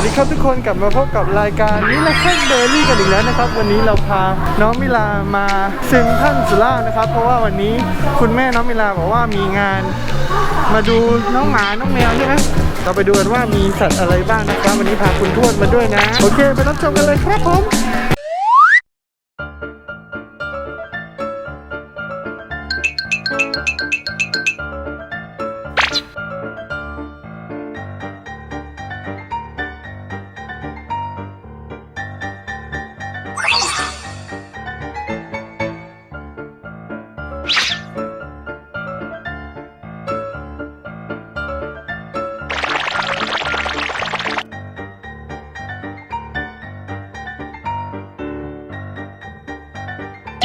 วัสดีครับทุกคนกลับมาพบกับรายการมิลาเคิลเดลี่กันอีกแล้วนะครับ วันนี้เราพาน้องมิลามาซึมท่านสุรานะครับ เพราะว่าวันนี้คุณแม่น้องมิลาบอกว่ามีงาน มาดูน้องหมาน้องแมวใช่ไหมเราไปดูกันว่ามีสัตว์อะไรบ้างนะครับ วันนี้พาคุณทวดมาด้วยนะ โอเคไปรับชมกันเลยครับผม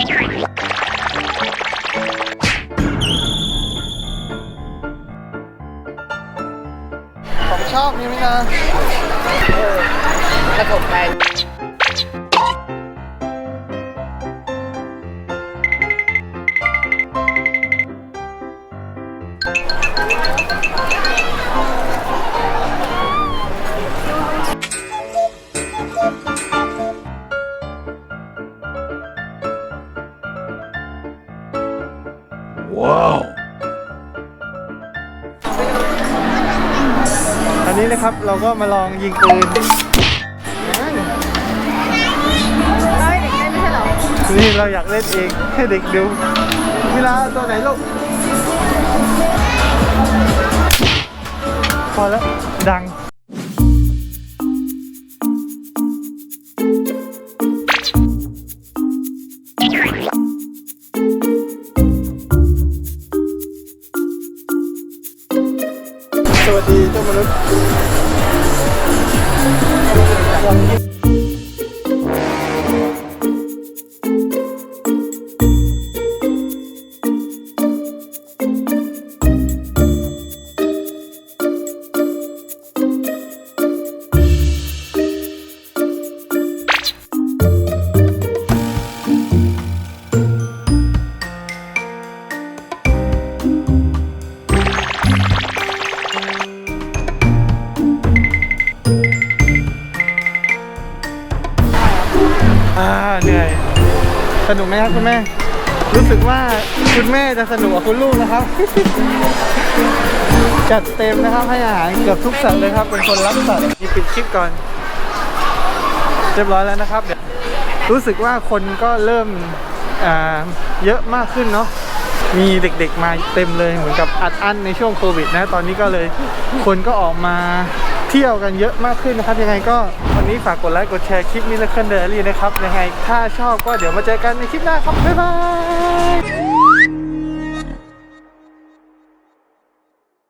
ผมชอบมีไหมนะกระถกไป อันนี้นะครับเราก็มาลองยิงปืนร้อยเด็กได้ไม่ใช่เหรอนี่เราอยากเล่นเองให้เด็กดูเวลาตัวไหนลูก พอแล้วดัง สวัสดีเจ้ามนุษย์ สนุกไหมครับคุณแม่ รู้สึกว่าคุณแม่จะสนุกกว่าคุณลูกนะครับ จัดเต็มนะครับให้อาหารเกือบทุกสัตว์เลยครับ เป็นคนรับสัตว์นี่ปิดคลิปก่อน เรียบร้อยแล้วนะครับเดี๋ยวรู้สึกว่าคนก็เริ่มเยอะมากขึ้นเนาะมีเด็กๆมาเต็มเลยเหมือนกับอัดอั้นในช่วงโควิดนะ ตอนนี้ก็เลยคนก็ออกมา เที่ยวกันเยอะมากขึ้นนะครับ ยังไงก็วันนี้ฝากกดไลค์กดแชร์คลิปมิลเลอร์เคิลเดลี่นะครับ ยังไงถ้าชอบก็เดี๋ยวมาเจอกันในคลิปหน้าครับ บ๊ายบาย